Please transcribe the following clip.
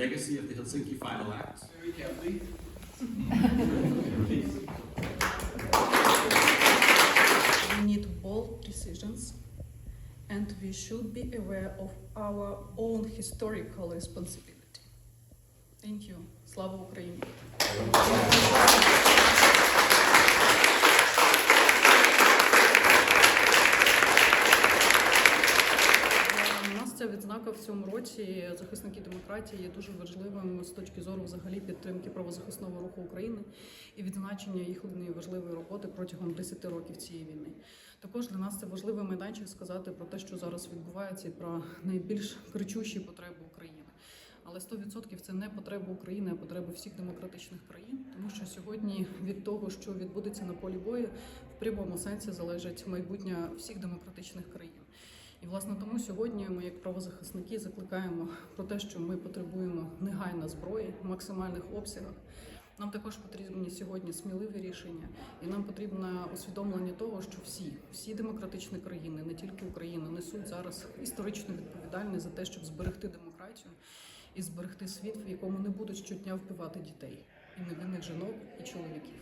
legacy of the Helsinki Final Act. Very we need bold decisions and we should be aware of our own historical responsibility. Thank you. Slava Ukraini! Ця відзнака в цьому році захисники демократії є дуже важливим з точки зору взагалі підтримки правозахисного руху України і відзначення їхньої важливої роботи протягом 10 років цієї війни. Також для нас це важливий майданчик сказати про те, що зараз відбувається, і про найбільш кричущі потреби України. Але 100% це не потреба України, а потреби всіх демократичних країн, тому що сьогодні від того, що відбудеться на полі бою, в прямому сенсі залежить майбутнє всіх демократичних країн. І власне тому сьогодні ми, як правозахисники, закликаємо про те, що ми потребуємо негайно зброї в максимальних обсягах. Нам також потрібні сьогодні сміливі рішення, і нам потрібно усвідомлення того, що всі, всі демократичні країни, не тільки Україна, несуть зараз історичну відповідальність за те, щоб зберегти демократію і зберегти світ, в якому не будуть щодня вбивати дітей і невинних жінок і чоловіків.